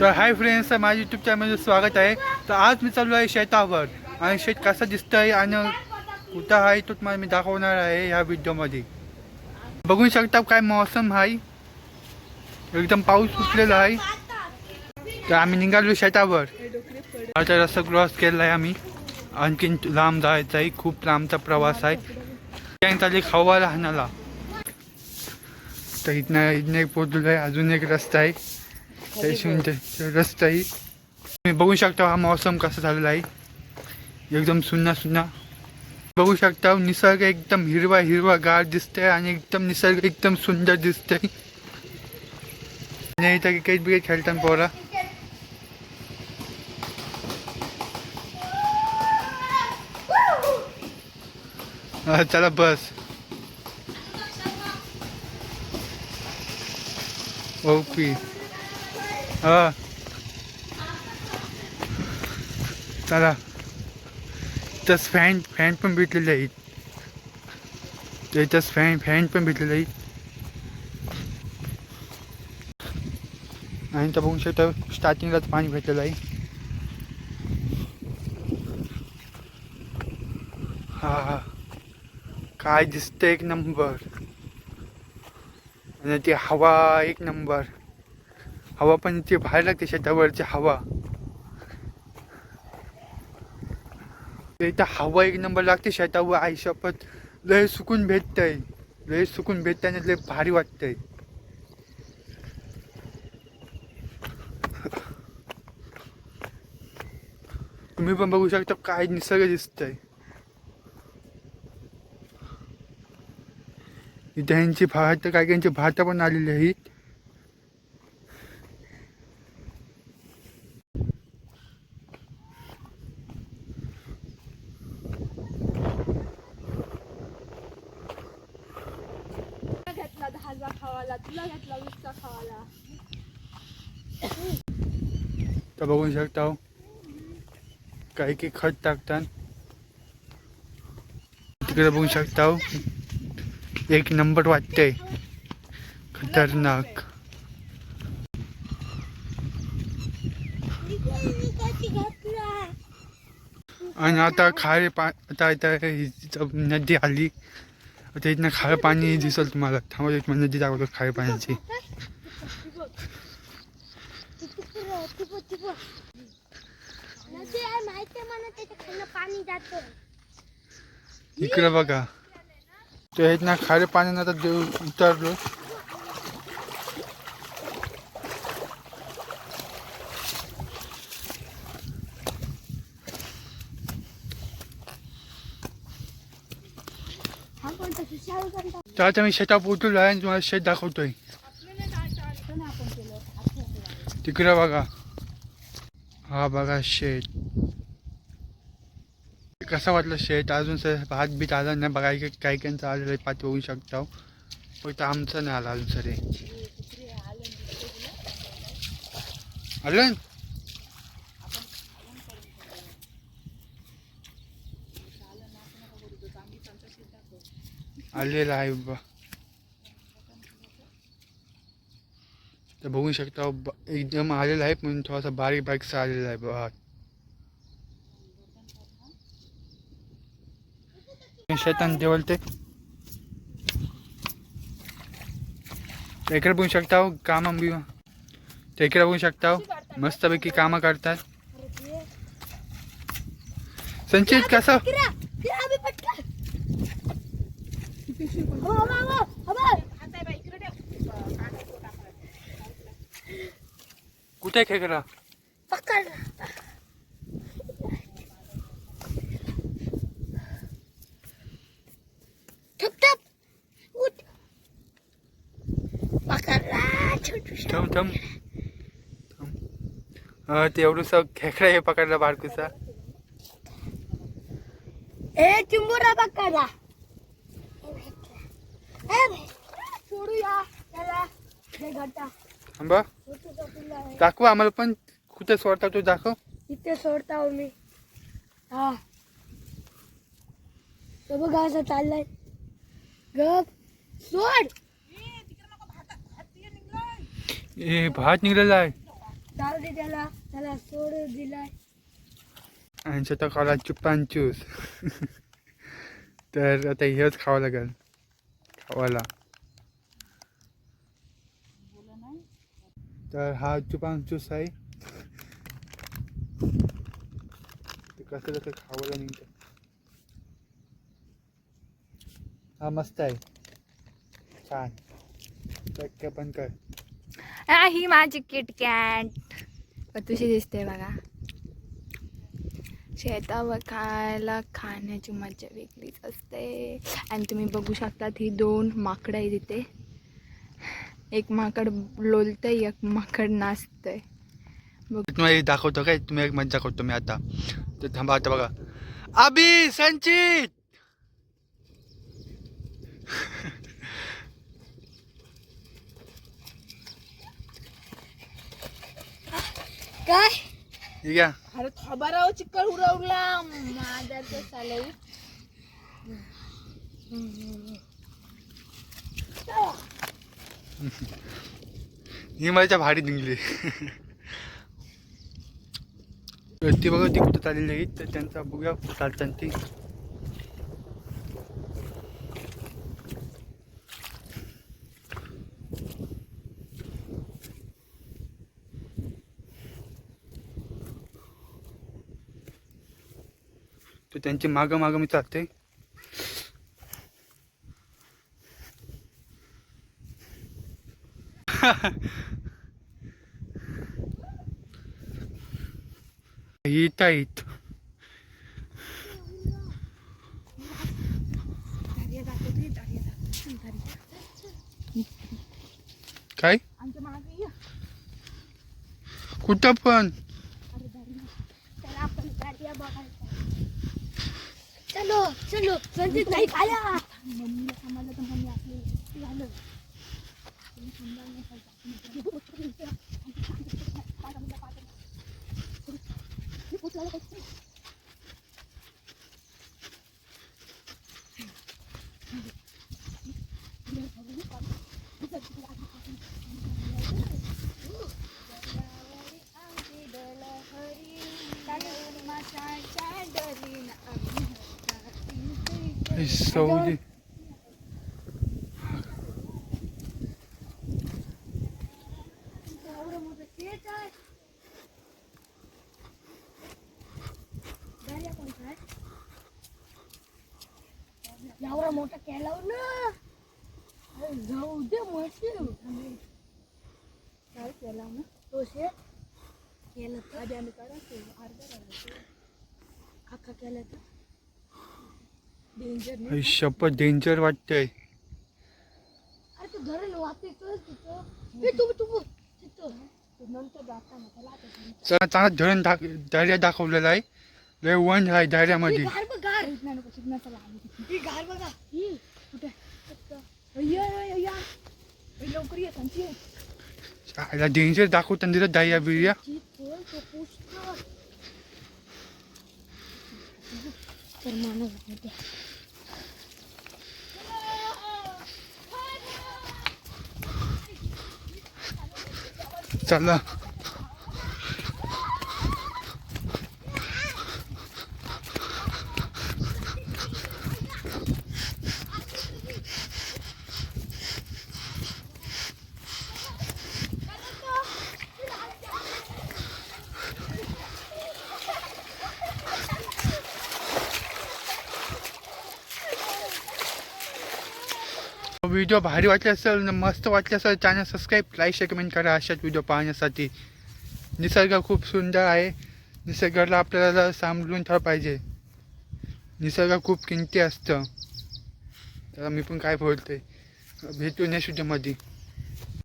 तर hi friends माझ्या YouTube चॅनलमध्ये स्वागत आहे. तर आज मी चालू आहे शेतावर. आणि शेत कसं दिसतंय आणि कुठं आहे तो तुम्हाला मी दाखवणार आहे ह्या व्हिडिओमध्ये. बघू शकता काय मौसम आहे. एकदम पाऊस सुटलेला आहे. तर आम्ही निघालो शेतावर. आता रस्ता क्रॉस केला आहे आम्ही. आणखीन लांब जायचं आहे. खूप लांबचा प्रवास आहे. त्याने चालली खवा लहानाला तर इथनं इथनं एक पोचलो आहे अजून एक रस्ता आहे. रस्ताही म्हणजे रस्ता तुम्ही बघू शकता हा मौसम कसा झालेला आहे. एकदम सुन्ना सुन्ना. बघू शकता निसर्ग एकदम हिरवा हिरवा गार दिसतंय आणि एकदम निसर्ग एकदम सुंदर दिसतंय. नाही इथं क्रिकेट बिकेट खेळता पोरा. चला बस. ओके हा. चला. इथंच फॅन फॅन पण भेटलेले आहेत. तर फॅन फॅन पण भेटलेले आहेत. आणि तर बघू शकता स्टार्टिंगलाच पाणी भेटलेलं आहे. हा हा. काय दिसतं एक नंबर आणि ती हवा एक नंबर हवा पण इथे बाहेर लागते शेतावरची हवा. ते इथं हवा एक नंबर लागते शेतावर आयुष्यापत लय सुकून भेटतंय. लय सुकून भेटताना आणि लय भारी वाटतंय. तुम्ही पण बघू शकता काय निसर्ग दिसतंय. इथे यांची भात काय काहींची भात पण आलेली आहेत. तुला घेतला खावाला तर बघू शकता काही काही खत टाकतात. तिकडे बघू शकता एक नंबर वाटते खतरनाक. आणि आता खारे पा आता नदी आली. आता इथनं खारं पाणी दिसल तुम्हाला थांबा एक नदी दाखवतो खारे पाण्याची इकडे बघा ते इथनं खारे पाण्यानं आता देव उतरलो तर आता मी शेतात पोहोचलो आहे आणि तुम्हाला शेत दाखवतोय. तिकडे बघा. हा बघा शेत. कसं वाटलं शेत? अजून सर भात बीत आला नाही. बघा काही काही चालेल आलेलं आहे पाठ बघू शकता. फक्त आमचं नाही आलं अजून सर आलं आलेलं आहे बा तर शकता ब- एकदम आलेला आहे, पण थोडासा बारीक, बारीकसा आलेला आहे भात शेतान ते बोलते इकडे बघू शकता, कामं ते इकडे बघू शकता, मस्तपैकी कामं करतात. संचित, कसं? कुठे खेकडा? पकड ठप ठप उठ खेकडा हे पकडला बारकूसा ए चिंबुरा पकडला. सोडूया. त्याला थांबा. दाखव आम्हाला पण कुठे सोडता तो दाखव. इथे सोडता हो मी. हा. तर बघा असं चाललंय. गप. सोड. ए भात निघलेला आहे. दे त्याला. त्याला सोड दिलाय. आणि स्वतः खाला चुपान चूस. तर आता हेच खावं लागेल. खावायला तर हा चुपान चूस आहे. ते कसं कसं खावायला निघतं हा मस्त आहे. छान. चक्क पण कर. हा, ही माझी किटकॅट तुझी दिसते बघा. शेतावर खायला खाण्याची मजा वेगळीच असते. आणि तुम्ही बघू शकतात ही दोन माकडं आहे तिथे एक माकड लोलतंय एक माकड नाचतंय. तुम्हाला एक दाखवतो काय? तुम्ही एक मजा दाखवतो मी आता. तर थांबा आता बघा. अभि संचित! काय? ठीक आहे अरे खबराव चिकल उरवला माझा तो चालू ही माझ्या भाडी निघली. ती बघा ती कुठं चाललेली आहे तर त्यांचा बघूया कुठं चालतात ती. तर त्यांची मागं मागं मी चालते येत आहेत काय कुठं पण चलो चलो संजित नाही खाया मम्मीला सांभाळलं तर मम्मी आपली झालं तुम्ही सांभाळ सौदी एवढा मोठा केला हो ना. अरे जाऊ दे मशीन काय केला हो ना? तो शे केलं तर. आधी आम्ही करा अर्धा अख्खा केला तर. डेंजर शपथ डेंजर वाटतंय. तिथं. तिथं. चला चांगला धरण धैर्य दाखवलेला आहे. लय वन आहे धैर्यामध्ये. घार बघ घार इथनं नको तिथनं चला आम्ही ही घार बघा ही कुठे या या या ए, लवकर ये सांगते याला डेंजर दाखवताना दिलं दह्या बिर्या जी खोल तो पुस्तक तर मानव होते चला व्हिडिओ भारी वाटले असेल मस्त वाटले असेल channel subscribe like share comment करा. अशाच व्हिडिओ पाहण्यासाठी. निसर्ग खूप सुंदर आहे. निसर्गाला आपल्याला सांभाळून ठेवलं पाहिजे. निसर्ग खूप किमती असतं. तर मी पण काय बोलते. भेटू नेक्स्ट व्हिडिओमध्ये